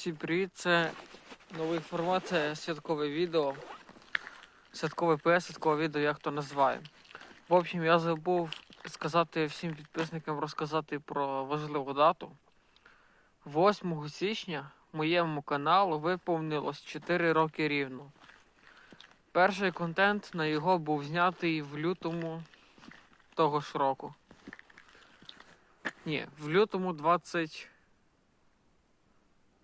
Всім привіт! Це новий формат, це святкове відео. Святкове ПС, святкове відео, як то називає. В общем, я забув сказати всім підписникам розказати про важливу дату. 8 січня моєму каналу виповнилось 4 роки рівно. Перший контент на його був знятий в лютому того ж року. Ні, в лютому 20.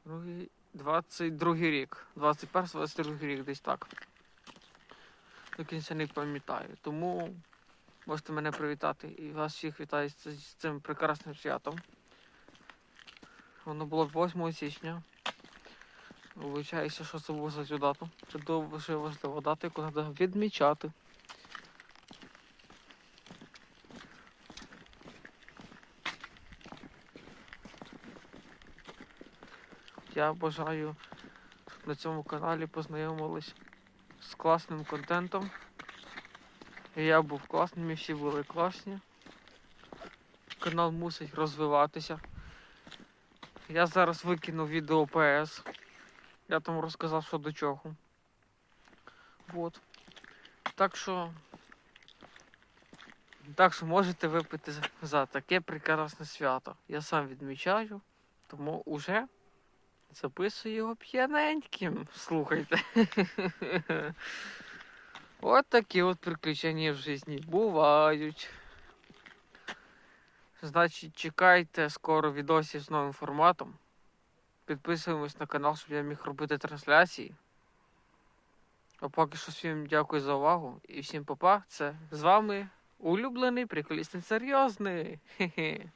Другий, 22 рік. 21-22 рік, десь так. До кінця не пам'ятаю. Тому можете мене привітати. І вас всіх вітаю з цим прекрасним святом. Воно було 8 січня. Вибачаюся, що забув за цю дату. Це дуже важлива дата, яку треба відмічати. Я бажаю, щоб на цьому каналі познайомились з класним контентом. І я був класним, і всі були класні. Канал мусить розвиватися. Я зараз викинув відео ПС. Я там розказав, що до чого. Вот. Так що. Так що можете випити за таке прекрасне свято. Я сам відмічаю, тому уже Записую його п'яненьким. Слухайте. От такі от приключення в житті бувають. Значить, чекайте скоро відосів з новим форматом. Підписуємось на канал, щоб я міг робити трансляції. А поки що всім дякую за увагу і всім па-па. Це з вами улюблений приколіст серйозний. Хе-хе.